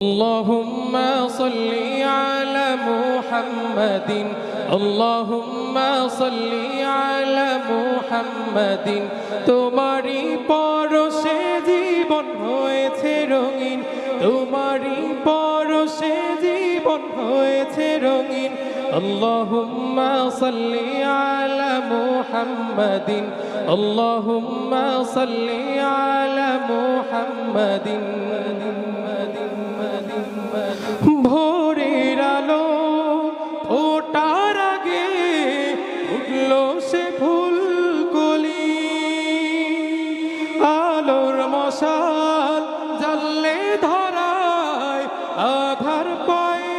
اللهم صل على محمد اللهم صل على محمد তোমারই পরশে জীবন হয়েছে রঙিন তোমারই পরশে জীবন হয়েছে রঙিন اللهم صل على محمد اللهم صل على محمد মশাল জ্বললে ধরায় আধার পায়ে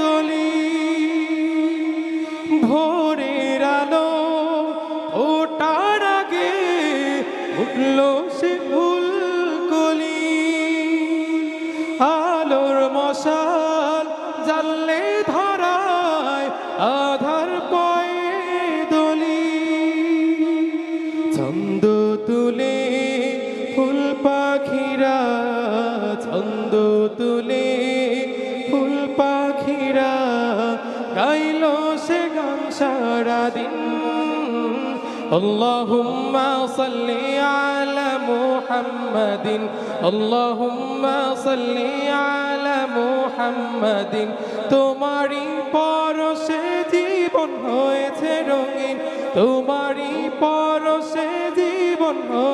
দলি। ভোরের আলো ফোটার আগে উঠল সে ফুলকলি। আলোর মশাল জানলে ধরায় ছন্দ তুলে ফুল পাখিরা গাইল সে গান সারাদিন اللهم صل على محمد اللهم صل على محمد তোমারই পরশে জীবন হয়েছে রঙিন তোমারই পরশে জীবন হয়েছে রঙিন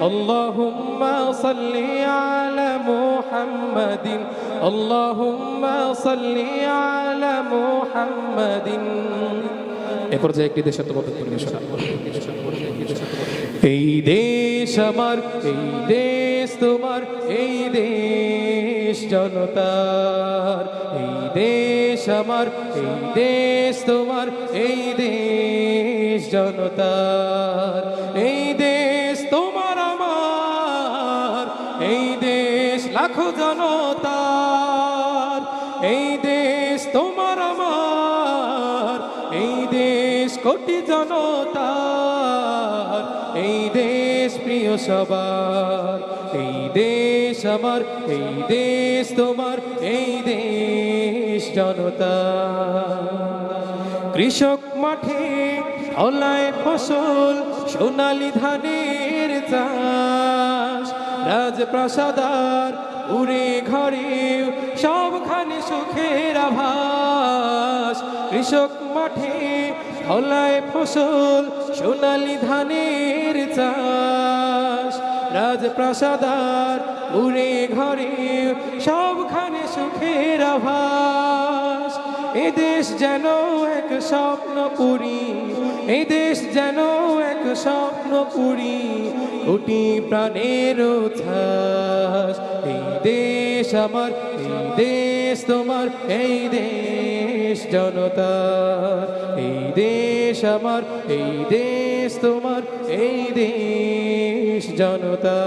اللهم صل على محمد اللهم صل على محمد এ পর্যায়ে একটি দেশাত্মবোধক পরিবেশনা এই দেশ আমার এই দেশ তোমার এই দেশ জনতার এই দেশ আমার এই দেশ তোমার এই দেশ জনতার এই দেশ এই দেশ লাখো জনতার, এই দেশ তোমার আমার, এই দেশ কোটি জনতার, এই দেশ প্রিয় সবার, এই দেশ আমার, এই দেশ তোমার, এই দেশ জনতা কৃষক মাঠে অলায় ফসল, সোনালি ধানের চাষ রাজপ্রাসাদার উড়ে ঘরে সবখানে সুখের আভাস। কৃষক মাঠে হলায় ফসল, সোনালি ধানের চাষ। রাজপ্রাসাদার উড়ে ঘরে সবখানে সুখের আভাস। এ দেশ যেন এক স্বপ্ন পুরী দেশ যেন এক স্বপ্ন পুরী, কোটি প্রাণের উচ্ছ্বাস। এই দেশ আমার, এই দেশ তোমার, এই দেশ জনতা এই দেশ আমার, এই দেশ তোমার, এই দেশ জনতা